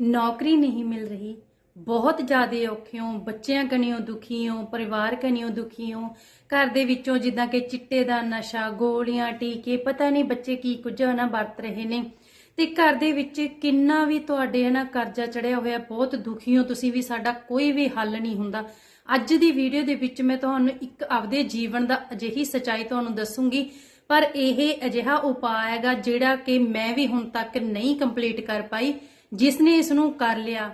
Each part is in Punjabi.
ਨੌਕਰੀ ਨਹੀਂ ਮਿਲ ਰਹੀ। ਬਹੁਤ ਜ਼ਿਆਦਾ ਔਖੇ ਹੋ, ਬੱਚਿਆਂ ਕਨੀਓ ਦੁਖੀ ਹੋ, ਪਰਿਵਾਰ ਕਨੀਓ ਦੁਖੀ ਹੋ। ਘਰ ਦੇ ਵਿੱਚੋਂ ਜਿੱਦਾਂ ਕਿ ਚਿੱਟੇ ਦਾ ਨਸ਼ਾ, ਗੋਲੀਆਂ, ਟੀਕੇ, ਪਤਾ ਨਹੀਂ ਬੱਚੇ ਕੀ ਕੁਝ ਨਾ ਵਰਤ ਰਹੇ ਨੇ। ਤੇ ਘਰ ਦੇ ਵਿੱਚ ਕਿੰਨਾ ਵੀ ਤੁਹਾਡੇ ਹਨਾ ਕਰਜ਼ਾ ਚੜਿਆ ਹੋਇਆ, ਬਹੁਤ ਦੁਖੀ ਹੋ ਤੁਸੀਂ ਵੀ, ਸਾਡਾ ਕੋਈ ਵੀ ਹੱਲ ਨਹੀਂ ਹੁੰਦਾ। ਅੱਜ ਦੀ ਵੀਡੀਓ ਦੇ ਵਿੱਚ ਮੈਂ ਤੁਹਾਨੂੰ ਇੱਕ ਆਪਦੇ ਜੀਵਨ ਦਾ ਅਜਿਹੀ ਸਚਾਈ ਤੁਹਾਨੂੰ ਦੱਸੂੰਗੀ। ਪਰ ਇਹ ਅਜਿਹਾ ਉਪਾਅ ਹੈਗਾ ਜਿਹੜਾ ਕਿ ਮੈਂ ਵੀ ਹੁਣ ਤੱਕ ਨਹੀਂ ਕੰਪਲੀਟ ਕਰ ਪਾਈ। ਜਿਸ ਨੇ ਇਸ ਨੂੰ ਕਰ ਲਿਆ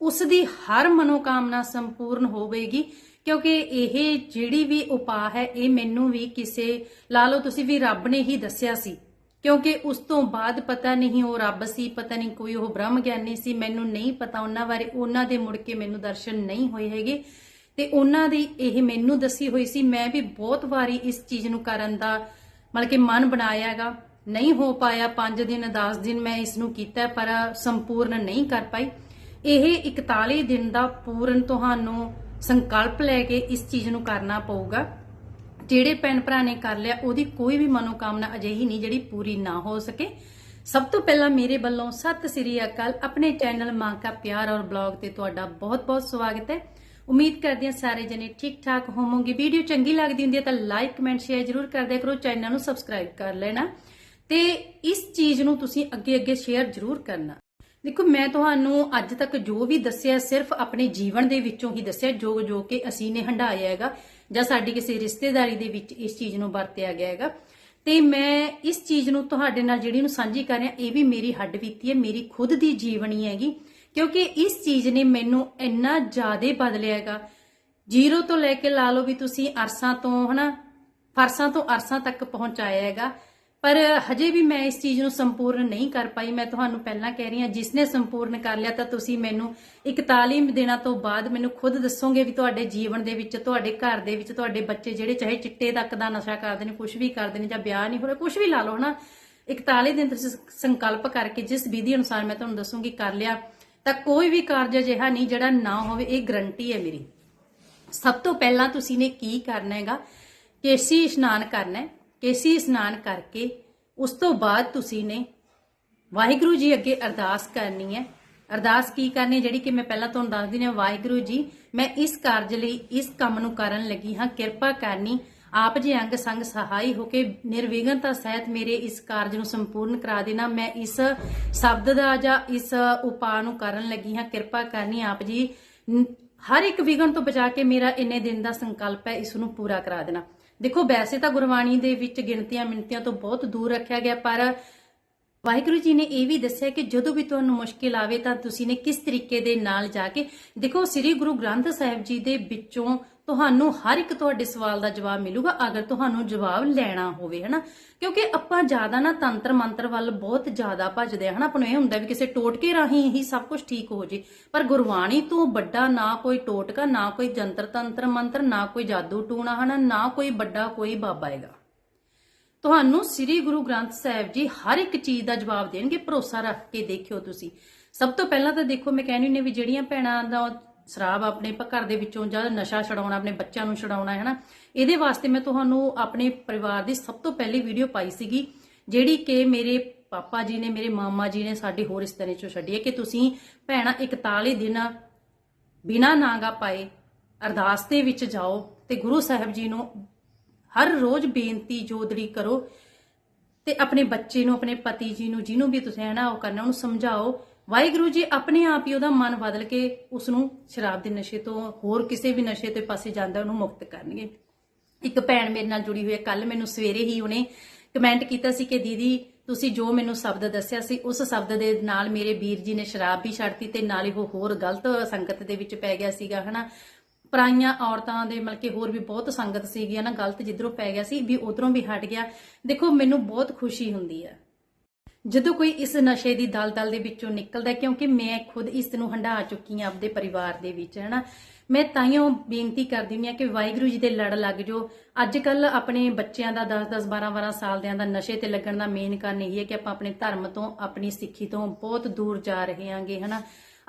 ਉਸ ਦੀ ਹਰ ਮਨੋਕਾਮਨਾ ਸੰਪੂਰਨ ਹੋਵੇਗੀ, ਕਿਉਂਕਿ ਇਹ ਜਿਹੜੀ ਵੀ ਉਪਾਅ ਹੈ, ਇਹ ਮੈਨੂੰ ਵੀ ਕਿਸੇ, ਲਾ ਲਓ ਤੁਸੀਂ ਵੀ ਰੱਬ ਨੇ ਹੀ ਦੱਸਿਆ ਸੀ, ਕਿਉਂਕਿ ਉਸ ਤੋਂ ਬਾਅਦ ਪਤਾ ਨਹੀਂ ਉਹ ਰੱਬ ਸੀ, ਪਤਾ ਨਹੀਂ ਕੋਈ ਉਹ ਬ੍ਰਹਮ ਗਿਆਨੀ ਸੀ, ਮੈਨੂੰ ਨਹੀਂ ਪਤਾ ਉਹਨਾਂ ਬਾਰੇ, ਉਹਨਾਂ ਦੇ ਮੁੜ ਕੇ ਮੈਨੂੰ ਦਰਸ਼ਨ ਨਹੀਂ ਹੋਏ ਹੈਗੇ, ਤੇ ਉਹਨਾਂ ਦੀ ਇਹ ਮੈਨੂੰ ਦੱਸੀ ਹੋਈ ਸੀ, ਮੈਂ ਵੀ ਬਹੁਤ ਵਾਰੀ ਇਸ ਚੀਜ਼ ਨੂੰ ਕਰਨ ਦਾ, ਮਤਲਬ ਕਿ ਮਨ ਬਣਾਇਆ ਹੈਗਾ ਨਹੀਂ ਹੋ ਪਾਇਆ 5 ਦਿਨ 10 ਦਿਨ ਮੈਂ ਇਸ ਨੂੰ ਕੀਤਾ, ਪਰ ਸੰਪੂਰਨ ਨਹੀਂ ਕਰ ਪਾਈ। ਇਹ 41 ਦਿਨ ਦਾ ਪੂਰਨ ਤੁਹਾਨੂੰ ਸੰਕਲਪ ਲੈ ਕੇ ਇਸ ਚੀਜ਼ ਨੂੰ ਕਰਨਾ ਪਊਗਾ। ਜਿਹੜੇ ਭੈਣ ਭਰਾ ਨੇ ਕਰ ਲਿਆ, ਉਹਦੀ ਕੋਈ ਵੀ ਮਨੋਕਾਮਨਾ ਅਜਿਹੀ ਨਹੀਂ ਜਿਹੜੀ ਪੂਰੀ ਨਾ ਹੋ ਸਕੇ। ਸਭ ਤੋਂ ਪਹਿਲਾਂ ਮੇਰੇ ਵੱਲੋਂ ਸਤਿ ਸ੍ਰੀ ਅਕਾਲ। ਆਪਣੇ ਚੈਨਲ ਮਾਂ ਕਾ ਪਿਆਰ ਔਰ ਬਲੌਗ ਤੇ ਤੁਹਾਡਾ ਬਹੁਤ-ਬਹੁਤ ਸਵਾਗਤ ਹੈ। ਉਮੀਦ ਕਰਦੀ ਹਾਂ ਸਾਰੇ ਜਣੇ ਠੀਕ ਠਾਕ ਹੋਵੋਗੇ। ਵੀਡੀਓ ਚੰਗੀ ਲੱਗਦੀ ਹੁੰਦੀ ਹੈ ਤਾਂ ਲਾਈਕ ਕਮੈਂਟ ਸ਼ੇਅਰ ਜ਼ਰੂਰ ਕਰਦੇ ਦਿਆ ਕਰੋ। ਚੈਨਲ ਨੂੰ ਸਬਸਕ੍ਰਾਈਬ ਕਰ ਲੈਣਾ। ਤੇ ਇਸ ਚੀਜ਼ ਨੂੰ ਤੁਸੀਂ ਅੱਗੇ-ਅੱਗੇ ਸ਼ੇਅਰ ਜ਼ਰੂਰ ਕਰਨਾ। ਦੇਖੋ, ਮੈਂ ਤੁਹਾਨੂੰ ਅੱਜ ਤੱਕ ਜੋ ਵੀ ਦੱਸਿਆ, ਸਿਰਫ ਆਪਣੇ ਜੀਵਨ ਦੇ ਵਿੱਚੋਂ ਹੀ ਦੱਸਿਆ, ਜੋ ਜੋ ਕਿ ਅਸੀਂ ਨੇ ਹੰਡਾਇਆ ਹੈਗਾ, ਜਾਂ ਸਾਡੀ ਕਿਸੇ ਰਿਸ਼ਤੇਦਾਰੀ ਦੇ ਵਿੱਚ ਇਸ ਚੀਜ਼ ਨੂੰ ਵਰਤਿਆ ਗਿਆ ਹੈਗਾ। ਤੇ ਮੈਂ ਇਸ ਚੀਜ਼ ਨੂੰ ਤੁਹਾਡੇ ਨਾਲ ਜਿਹੜੀ ਨੂੰ ਸਾਂਝੀ ਕਰ ਰਿਹਾ, ਇਹ ਵੀ ਮੇਰੀ ਹੱਡ ਬੀਤੀ ਹੈ, ਮੇਰੀ ਖੁਦ ਦੀ ਜੀਵਨੀ ਹੈਗੀ, ਕਿਉਂਕਿ ਇਸ ਚੀਜ਼ ਨੇ ਮੈਨੂੰ ਇੰਨਾ ਜ਼ਿਆਦਾ ਬਦਲਿਆ ਹੈਗਾ। ਜ਼ੀਰੋ ਤੋਂ ਲੈ ਕੇ ਲਾ ਲਓ ਵੀ ਤੁਸੀਂ ਅਰਸਾਂ ਤੋਂ, ਹਨਾ, ਫਰਸਾਂ ਤੋਂ ਅਰਸਾਂ ਤੱਕ ਪਹੁੰਚਾਇਆ ਹੈਗਾ। ਪਰ ਹਜੇ ਵੀ ਮੈਂ ਇਸ ਚੀਜ਼ ਨੂੰ ਸੰਪੂਰਨ ਨਹੀਂ ਕਰ ਪਾਈ। ਮੈਂ ਤੁਹਾਨੂੰ ਪਹਿਲਾਂ ਕਹਿ ਰਹੀ ਹਾਂ ਜਿਸ ਨੇ ਸੰਪੂਰਨ ਕਰ ਲਿਆ, ਤਾਂ ਤੁਸੀਂ ਮੈਨੂੰ 41 ਦਿਨਾਂ ਤੋਂ ਬਾਅਦ ਮੈਨੂੰ ਖੁਦ ਦੱਸੋਗੇ ਵੀ ਤੁਹਾਡੇ ਜੀਵਨ ਦੇ ਵਿੱਚ, ਤੁਹਾਡੇ ਘਰ ਦੇ ਵਿੱਚ, ਤੁਹਾਡੇ ਬੱਚੇ ਜਿਹੜੇ ਚਾਹੇ ਚਿੱਟੇ ਤੱਕ ਦਾ ਨਸ਼ਾ ਕਰਦੇ ਨੇ ਕੁਝ ਵੀ ਕਰਦੇ ਨੇ ਜਾਂ ਵਿਆਹ ਨਹੀਂ ਹੋ ਰਿਹਾ ਕੁਝ ਵੀ ਲਾ ਲਓ, ਹਨਾ? 41 ਦਿਨ ਤੁਸੀਂ ਸੰਕਲਪ ਕਰਕੇ ਜਿਸ ਵਿਧੀ ਅਨੁਸਾਰ ਮੈਂ ਤੁਹਾਨੂੰ ਦੱਸੂਗੀ, ਕਰ ਲਿਆ। ਤਾਂ ਕੋਈ ਵੀ ਕਾਰਜ ਅਜਿਹਾ ਨਹੀਂ ਜਿਹੜਾ ਨਾ ਹੋਵੇ, ਇਹ ਗਰੰਟੀ ਹੈ ਮੇਰੀ। ਸਭ ਤੋਂ ਪਹਿਲਾਂ ਤੁਸੀਂ ਨੇ ਕੀ ਕਰਨਾ ਹੈਗਾ? ਕੇਸੀ ਇਸ਼ਨਾਨ ਕਰਨਾ ਹੈ। ਕੇਸੀ ਇਸ਼ਨਾਨ ਕਰਕੇ ਉਸ ਤੋਂ ਬਾਅਦ ਤੁਸੀਂ ਨੇ ਵਾਹਿਗੁਰੂ ਜੀ ਅੱਗੇ ਅਰਦਾਸ ਕਰਨੀ ਹੈ। ਅਰਦਾਸ ਕੀ ਕਰਨੀ ਹੈ? ਜਿਹੜੀ ਕਿ ਮੈਂ ਪਹਿਲਾਂ ਤੁਹਾਨੂੰ ਦੱਸ ਦਿੰਦੀ ਹਾਂ, ਵਾਹਿਗੁਰੂ ਜੀ, ਮੈਂ ਇਸ ਕਾਰਜ ਲਈ ਇਸ ਕੰਮ ਨੂੰ ਕਰਨ ਲੱਗੀ ਹਾਂ। ਕਿਰਪਾ ਕਰਨੀ, ਆਪ ਜੀ ਅੰਗ ਸੰਗ ਸਹਾਈ ਹੋ ਕੇ ਨਿਰਵਿਘਨਤਾ ਸਹਿਤ ਮੇਰੇ ਇਸ ਕਾਰਜ ਨੂੰ ਸੰਪੂਰਨ ਕਰਾ ਦੇਣਾ। ਮੈਂ ਇਸ ਸ਼ਬਦ ਦਾ ਜਾਂ ਇਸ ਉਪਾਅ ਨੂੰ ਕਰਨ ਲੱਗੀ ਹਾਂ। ਕਿਰਪਾ ਕਰਨੀ, ਆਪ ਜੀ, ਹਰ ਇੱਕ ਵਿਗਨ ਤੋਂ ਬਚਾ ਕੇ ਮੇਰਾ ਇੰਨੇ ਦਿਨ ਦਾ ਸੰਕਲਪ ਹੈ, ਇਸ ਨੂੰ ਪੂਰਾ ਕਰਾ ਦੇਣਾ। ਦੇਖੋ ਵੈਸੇ ਤਾਂ ਗੁਰਬਾਣੀ ਦੇ ਵਿੱਚ ਗਿਣਤੀਆਂ ਮਿੰਤੀਆਂ ਤੋਂ ਬਹੁਤ ਦੂਰ ਰੱਖਿਆ ਗਿਆ ਪਰ ਵਾਹਿਗੁਰੂ ਜੀ ਨੇ ਇਹ ਵੀ ਦੱਸਿਆ ਕਿ ਜਦੋਂ ਵੀ ਤੁਹਾਨੂੰ ਮੁਸ਼ਕਿਲ ਆਵੇ ਤਾਂ ਤੁਸੀਂ ਨੇ ਕਿਸ ਤਰੀਕੇ ਦੇ ਨਾਲ ਜਾ ਕੇ, ਦੇਖੋ ਸ੍ਰੀ ਗੁਰੂ ਗ੍ਰੰਥ ਸਾਹਿਬ ਜੀ ਦੇ ਵਿੱਚੋਂ ਤੁਹਾਨੂੰ ਹਰ ਇੱਕ ਤੁਹਾਡੇ ਸਵਾਲ ਦਾ ਜਵਾਬ ਮਿਲੂਗਾ, ਅਗਰ ਤੁਹਾਨੂੰ ਜਵਾਬ ਲੈਣਾ ਹੋਵੇ, ਹਨਾ? ਕਿਉਂਕਿ ਆਪਾਂ ਜ਼ਿਆਦਾ ਨਾ ਤੰਤਰ ਮੰਤਰ ਵੱਲ ਬਹੁਤ ਜ਼ਿਆਦਾ ਭੱਜਦੇ ਆ, ਹਨਾ? ਆਪਾਂ ਨੂੰ ਇਹ ਹੁੰਦਾ ਵੀ ਕਿਸੇ ਟੋਟਕੇ ਰਾਹੀਂ ਹੀ ਸਭ ਕੁਝ ਠੀਕ ਹੋ ਜੇ। ਪਰ ਗੁਰਬਾਣੀ ਤੋਂ ਵੱਡਾ ਨਾ ਕੋਈ ਟੋਟਕਾ, ਨਾ ਕੋਈ ਜੰਤਰ ਤੰਤਰ ਮੰਤਰ, ਨਾ ਕੋਈ ਜਾਦੂ ਟੂਣਾ, ਹਨਾ? ਨਾ ਕੋਈ ਵੱਡਾ ਕੋਈ ਬਾਬਾ ਹੈਗਾ। ਤੁਹਾਨੂੰ ਸ੍ਰੀ ਗੁਰੂ ਗ੍ਰੰਥ ਸਾਹਿਬ ਜੀ ਹਰ ਇੱਕ ਚੀਜ਼ ਦਾ ਜਵਾਬ ਦੇਣਗੇ, ਭਰੋਸਾ ਰੱਖ ਕੇ ਦੇਖਿਓ ਤੁਸੀਂ। ਸਭ ਤੋਂ ਪਹਿਲਾਂ ਤਾਂ ਦੇਖੋ, ਮੈਂ ਕਹਿੰਦੀ ਨੇ ਵੀ ਜਿਹੜੀਆਂ ਭੈਣਾਂ ਦਾ ਸ਼ਰਾਬ ਆਪਣੇ ਘਰ ਦੇ ਵਿੱਚੋਂ ਜਾਂ ਨਸ਼ਾ ਛਡਾਉਣਾ, ਆਪਣੇ ਬੱਚਿਆਂ ਨੂੰ ਛਡਾਉਣਾ ਹੈ ਨਾ ਇਹਦੇ ਵਾਸਤੇ ਮੈਂ ਤੁਹਾਨੂੰ ਆਪਣੇ ਪਰਿਵਾਰ ਦੀ ਸਭ ਤੋਂ ਪਹਿਲੀ ਵੀਡੀਓ ਪਾਈ ਸੀਗੀ, ਜਿਹੜੀ ਕਿ ਮੇਰੇ ਪਾਪਾ ਜੀ ਨੇ, ਮੇਰੇ ਮਾਮਾ ਜੀ ਨੇ ਸਾਡੇ ਹੋਰ ਇਸ ਤਰ੍ਹਾਂ ਚੋਂ ਛੱਡੀ ਹੈ ਕਿ ਤੁਸੀਂ ਭੈਣਾਂ 41 ਦਿਨ ਬਿਨਾ ਨਾਗਾ ਪਾਏ ਅਰਦਾਸ ਦੇ ਵਿੱਚ ਜਾਓ ਤੇ ਗੁਰੂ ਸਾਹਿਬ ਜੀ ਨੂੰ ਹਰ ਰੋਜ਼ ਬੇਨਤੀ ਜੋਦੜੀ ਕਰੋ ਤੇ ਆਪਣੇ ਬੱਚੇ ਨੂੰ, ਆਪਣੇ ਪਤੀ ਜੀ ਨੂੰ, ਜਿਹਨੂੰ ਵੀ ਤੁਸੀਂ ਹੈ ਨਾ ਉਹ ਕਰਨਾ, ਉਹਨੂੰ ਸਮਝਾਓ। ਵਾਹਿਗੁਰੂ ਜੀ ਆਪਣੇ ਆਪ ਹੀ ਉਹਦਾ ਮਨ ਬਦਲ ਕੇ ਉਸ ਨੂੰ ਸ਼ਰਾਬ ਦੇ ਨਸ਼ੇ ਤੋਂ ਹੋਰ ਕਿਸੇ ਵੀ ਨਸ਼ੇ ਤੇ ਪਾਸੇ ਜਾਂਦਾ, ਉਹਨੂੰ ਮੁਕਤ ਕਰਨਗੇ। ਇੱਕ ਭੈਣ ਮੇਰੇ ਨਾਲ ਜੁੜੀ ਹੋਈ ਹੈ ਕੱਲ ਮੈਨੂੰ ਸਵੇਰੇ ਹੀ ਉਹਨੇ ਕਮੈਂਟ ਕੀਤਾ ਸੀ ਕਿ ਦੀਦੀ, ਤੁਸੀਂ ਜੋ ਮੈਨੂੰ ਸ਼ਬਦ ਦੱਸਿਆ ਸੀ, ਉਸ ਸ਼ਬਦ ਦੇ ਨਾਲ ਮੇਰੇ ਵੀਰ ਜੀ ਨੇ ਸ਼ਰਾਬ ਵੀ ਛੱਡਤੀ ਤੇ ਨਾਲ ਹੀ ਉਹ ਹੋਰ ਗਲਤ ਸੰਗਤ ਦੇ ਵਿੱਚ ਪੈ ਗਿਆ ਸੀਗਾ, ਹਨਾ? ਪਰਾਈਆਂ ਔਰਤਾਂ ਦੇ ਮਤਲਬ ਕਿ ਹੋਰ ਵੀ ਬਹੁਤ ਸੰਗਤ ਸੀਗੀ ਨਾ ਗਲਤ ਜਿੱਧਰੋਂ ਪੈ ਗਿਆ ਸੀ, ਵੀ ਉਧਰੋਂ ਵੀ ਹਟ ਗਿਆ। ਦੇਖੋ, ਮੈਨੂੰ ਬਹੁਤ ਖੁਸ਼ੀ ਹੁੰਦੀ ਹੈ ਜਦੋਂ ਕੋਈ ਇਸ ਨਸ਼ੇ ਦੀ ਦਲਦਲ ਦੇ ਵਿੱਚੋਂ ਨਿਕਲਦਾ, ਕਿਉਂਕਿ ਮੈਂ ਖੁਦ ਇਸ ਨੂੰ ਹੰਢਾ ਚੁੱਕੀ ਹਾਂ ਆਪਦੇ ਪਰਿਵਾਰ ਦੇ ਵਿੱਚ, ਹਨਾ। ਮੈਂ ਤਾਈਓ ਬੇਨਤੀ ਕਰਦੀ ਹਾਂ ਕਿ ਵਾਹਿਗੁਰੂ ਜੀ ਦੇ ਲੜ ਲੱਗ ਜੋ ਅੱਜ ਕੱਲ ਆਪਣੇ ਬੱਚਿਆਂ ਦਾ 10 10 12 12 ਸਾਲ ਦਿਆਂ ਦਾ ਨਸ਼ੇ ਤੇ ਲੱਗਣ ਦਾ ਮੇਨ ਕਾਰਨ ਇਹ ਹੈ ਕਿ ਆਪਾਂ ਆਪਣੇ ਧਰਮ ਤੋਂ, ਆਪਣੀ ਸਿੱਖੀ ਤੋਂ ਬਹੁਤ ਦੂਰ ਜਾ ਰਹੇ ਹਾਂਗੇ ਹਨਾ।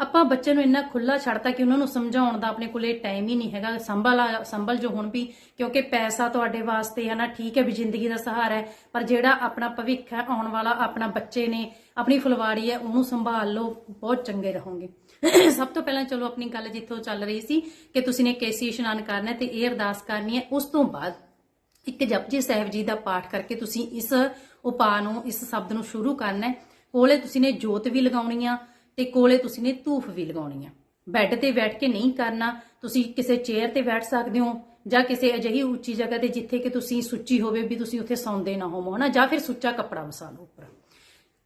ਆਪਾਂ ਬੱਚੇ ਨੂੰ ਇੰਨਾ ਖੁੱਲਾ ਛੱਡਤਾ ਕਿ ਉਹਨਾਂ ਨੂੰ ਸਮਝਾਉਣ ਦਾ ਆਪਣੇ ਕੋਲੇ ਟਾਈਮ ਹੀ ਨਹੀਂ ਹੈਗਾ। ਸੰਭਲ ਆ- ਸੰਭਲ ਜੋ ਹੁਣ ਵੀ, ਕਿਉਂਕਿ ਪੈਸਾ ਤੁਹਾਡੇ ਵਾਸਤੇ ਹੈ ਨਾ, ਠੀਕ ਹੈ ਵੀ ਜ਼ਿੰਦਗੀ ਦਾ ਸਹਾਰਾ ਹੈ, ਪਰ ਜਿਹੜਾ ਆਪਣਾ ਭਵਿੱਖ ਹੈ, ਆਉਣ ਵਾਲਾ ਆਪਣਾ ਬੱਚੇ ਨੇ, ਆਪਣੀ ਫੁਲਵਾੜੀ ਹੈ, ਉਹਨੂੰ ਸੰਭਾਲ ਲਓ, ਬਹੁਤ ਚੰਗੇ ਰਹੋਗੇ। ਸਭ ਤੋਂ ਪਹਿਲਾਂ ਚਲੋ ਆਪਣੀ ਗੱਲ ਜਿੱਥੋਂ ਚੱਲ ਰਹੀ ਸੀ ਕਿ ਤੁਸੀਂ ਨੇ ਕੇਸੀ ਇਸ਼ਨਾਨ ਕਰਨਾ ਹੈ ਤੇ ਇਹ ਅਰਦਾਸ ਕਰਨੀ ਹੈ। ਉਸ ਤੋਂ ਬਾਅਦ ਇੱਕ ਜਪਜੀ ਸਾਹਿਬ ਜੀ ਦਾ ਪਾਠ ਕਰਕੇ ਤੁਸੀਂ ਇਸ ਉਪਾਅ ਨੂੰ, ਇਸ ਸ਼ਬਦ ਨੂੰ ਸ਼ੁਰੂ ਕਰਨਾ ਹੈ। ਕੋਲੇ ਤੁਸੀਂ ਨੇ ਜੋਤ ਵੀ ਲਗਾਉਣੀ ਆ ਤੇ ਕੋਲੇ ਤੁਸੀਂ ਨੇ ਧੂਫ ਵੀ ਲਗਾਉਣੀ ਆ। ਬੈੱਡ ਤੇ ਬੈਠ ਕੇ ਨਹੀਂ ਕਰਨਾ, ਤੁਸੀਂ ਕਿਸੇ ਚੇਅਰ ਤੇ ਬੈਠ ਸਕਦੇ ਹੋ ਜਾਂ ਕਿਸੇ ਅਜਿਹੀ ਉੱਚੀ ਜਗ੍ਹਾ ਤੇ ਜਿੱਥੇ ਕਿ ਤੁਸੀਂ ਸੁੱਚੀ ਹੋਵੇ ਵੀ ਤੁਸੀਂ ਉੱਥੇ ਸੌਂਦੇ ਨਾ ਹੋਵੋ, ਹਨਾ? ਜਾਂ ਫਿਰ ਸੁੱਚਾ ਕੱਪੜਾ ਵਸਾ ਲਓ ਉੱਪਰ।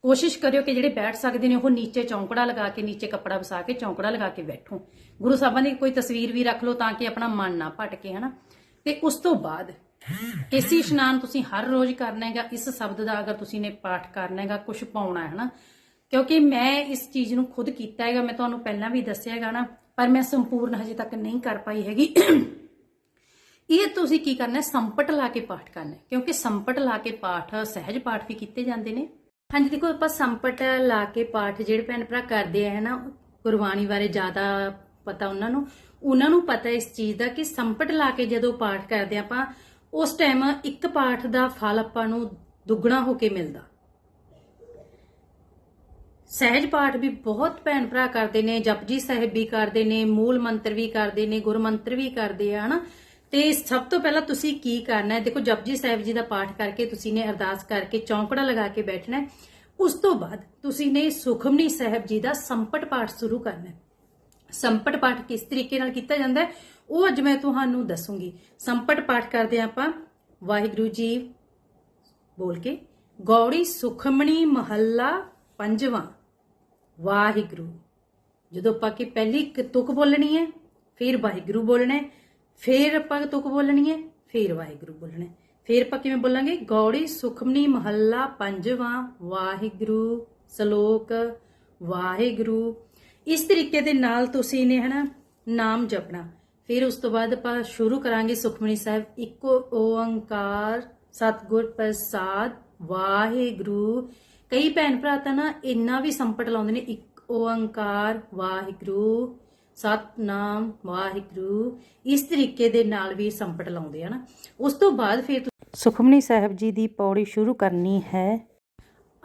ਕੋਸ਼ਿਸ਼ ਕਰਿਓ ਕਿ ਜਿਹੜੇ ਬੈਠ ਸਕਦੇ ਨੇ ਉਹ ਨੀਚੇ ਚੌਂਕੜਾ ਲਗਾ ਕੇ, ਨੀਚੇ ਕੱਪੜਾ ਵਸਾ ਕੇ ਚੌਂਕੜਾ ਲਗਾ ਕੇ ਬੈਠੋ। ਗੁਰੂ ਸਾਹਿਬਾਂ ਦੀ ਕੋਈ ਤਸਵੀਰ ਵੀ ਰੱਖ ਲਓ ਤਾਂ ਕਿ ਆਪਣਾ ਮਨ ਨਾ ਭਟਕੇ, ਹਨਾ? ਤੇ ਉਸ ਤੋਂ ਬਾਅਦ ਕੇਸੀ ਇਸ਼ਨਾਨ ਤੁਸੀਂ ਹਰ ਰੋਜ਼ ਕਰਨਾ ਹੈਗਾ, ਇਸ ਸ਼ਬਦ ਦਾ ਅਗਰ ਤੁਸੀਂ ਨੇ ਪਾਠ ਕਰਨਾ ਹੈਗਾ ਕੁਝ ਪਾਉਣਾ ਹੈ, ਹਨਾ? ਕਿਉਂਕਿ ਮੈਂ ਇਸ ਚੀਜ਼ ਨੂੰ ਖੁਦ ਕੀਤਾ ਹੈਗਾ, ਮੈਂ ਤੁਹਾਨੂੰ ਪਹਿਲਾਂ ਵੀ ਦੱਸਿਆ ਹੈਗਾ ਨਾ, ਪਰ ਮੈਂ ਸੰਪੂਰਨ ਹਜੇ ਤੱਕ ਨਹੀਂ ਕਰ ਪਾਈ ਹੈਗੀ। ਇਹ ਤੁਸੀਂ ਕੀ ਕਰਨਾ, ਸੰਪਟ ਲਾ ਕੇ ਪਾਠ ਕਰਨਾ, ਕਿਉਂਕਿ ਸੰਪਟ ਲਾ ਕੇ ਪਾਠ ਸਹਿਜ ਪਾਠ ਵੀ ਕੀਤੇ ਜਾਂਦੇ ਨੇ। ਹਾਂਜੀ, ਦੇਖੋ, ਆਪਾਂ ਸੰਪਟ ਲਾ ਕੇ ਪਾਠ ਜਿਹੜੇ ਭੈਣ ਭਰਾ ਕਰਦੇ ਆ ਨਾ ਗੁਰਬਾਣੀ ਬਾਰੇ ਜ਼ਿਆਦਾ ਪਤਾ ਉਹਨਾਂ ਨੂੰ। ਉਹਨਾਂ ਨੂੰ ਪਤਾ ਇਸ ਚੀਜ਼ ਦਾ ਕਿ ਸੰਪਟ ਲਾ ਕੇ ਜਦੋਂ ਪਾਠ ਕਰਦੇ ਆ ਆਪਾਂ, ਉਸ ਟਾਈਮ ਇੱਕ ਪਾਠ ਦਾ ਫਲ ਆਪਾਂ ਨੂੰ ਦੁੱਗਣਾ ਹੋ ਕੇ ਮਿਲਦਾ। ਸਹਿਜ ਪਾਠ ਵੀ ਬਹੁਤ ਭੈਣ ਭਰਾ ਕਰਦੇ ਨੇ, ਜਪਜੀ ਸਾਹਿਬ ਵੀ ਕਰਦੇ ਨੇ, ਮੂਲ ਮੰਤਰ ਵੀ ਕਰਦੇ ਨੇ, ਗੁਰ ਮੰਤਰ ਵੀ ਕਰਦੇ ਆ, ਹਨਾ? ਤੇ ਸਭ ਤੋਂ ਪਹਿਲਾਂ ਤੁਸੀਂ ਕੀ ਕਰਨਾ ਹੈ? ਦੇਖੋ, ਜਪਜੀ ਸਾਹਿਬ ਜੀ ਦਾ ਪਾਠ ਕਰਕੇ ਤੁਸੀਂ ਨੇ ਅਰਦਾਸ ਕਰਕੇ ਚੌਂਕੜਾ ਲਗਾ ਕੇ ਬੈਠਣਾ ਹੈ। ਉਸ ਤੋਂ ਬਾਅਦ ਤੁਸੀਂ ਨੇ ਸੁਖਮਨੀ ਸਾਹਿਬ ਜੀ ਦਾ ਸੰਪਟ ਪਾਠ ਸ਼ੁਰੂ ਕਰਨਾ ਹੈ। ਸੰਪਟ ਪਾਠ ਕਿਸ ਤਰੀਕੇ ਨਾਲ ਕੀਤਾ ਜਾਂਦਾ ਹੈ? ਉਹ ਅੱਜ ਮੈਂ ਤੁਹਾਨੂੰ ਦੱਸੂਗੀ। ਸੰਪਟ ਪਾਠ ਕਰਦੇ ਹਾਂ ਆਪਾਂ। ਵਾਹਿਗੁਰੂ ਜੀ ਬੋਲ ਕੇ, ਗੌੜੀ ਸੁਖਮਣੀ ਮਹੱਲਾ ਪੰਜਵਾਂ। ਵਾਹਿਗੁਰੂ। ਜਦੋਂ ਆਪਾਂ ਕੀ ਪਹਿਲੀ ਤੁਕ ਬੋਲਣੀ ਹੈ, ਫਿਰ ਵਾਹਿਗੁਰੂ ਬੋਲਣਾ ਫਿਰ ਆਪਾਂ ਤੁਕ ਬੋਲਣੀ ਹੈ, ਫਿਰ ਵਾਹਿਗੁਰੂ ਬੋਲਣਾ ਫਿਰ ਆਪਾਂ ਕਿਵੇਂ ਬੋਲਾਂਗੇ? ਗੌੜੀ ਸੁਖਮਨੀ ਮਹੱਲਾ ਪੰਜਵਾਂ ਵਾਹਿਗੁਰੂ ਸ਼ਲੋਕ ਵਾਹਿਗੁਰੂ। ਇਸ ਤਰੀਕੇ ਦੇ ਨਾਲ ਤੁਸੀਂ ਨੇ ਹਨਾ, ਨਾਮ ਜਪਣਾ। ਫਿਰ ਉਸ ਤੋਂ ਬਾਅਦ ਆਪਾਂ ਸ਼ੁਰੂ ਕਰਾਂਗੇ ਸੁਖਮਨੀ ਸਾਹਿਬ, ਇੱਕੋ ਓੰਕਾਰ ਸਤਿਗੁਰ ਪ੍ਰਸਾਦ ਵਾਹਿਗੁਰੂ। ਕਈ ਭੈਣ ਭਰਾ ਤਾਂ ਨਾ ਇੰਨਾ ਵੀ ਸੰਪਟ ਲਾਉਂਦੇ ਨੇ ਇੱਕ ਓੰਕਾਰ ਵਾਹਿਗੁਰੂ ਸਤਨਾਮ ਵਾਹਿਗੁਰੂ ਇਸ ਤਰੀਕੇ ਦੇ ਨਾਲ ਵੀ ਸੰਪਟ ਲਾਉਂਦੇ ਆ ਨਾ। ਉਸ ਤੋਂ ਬਾਅਦ ਫਿਰ ਸੁਖਮਨੀ ਸਾਹਿਬ ਜੀ ਦੀ ਪੌੜੀ ਸ਼ੁਰੂ ਕਰਨੀ ਹੈ।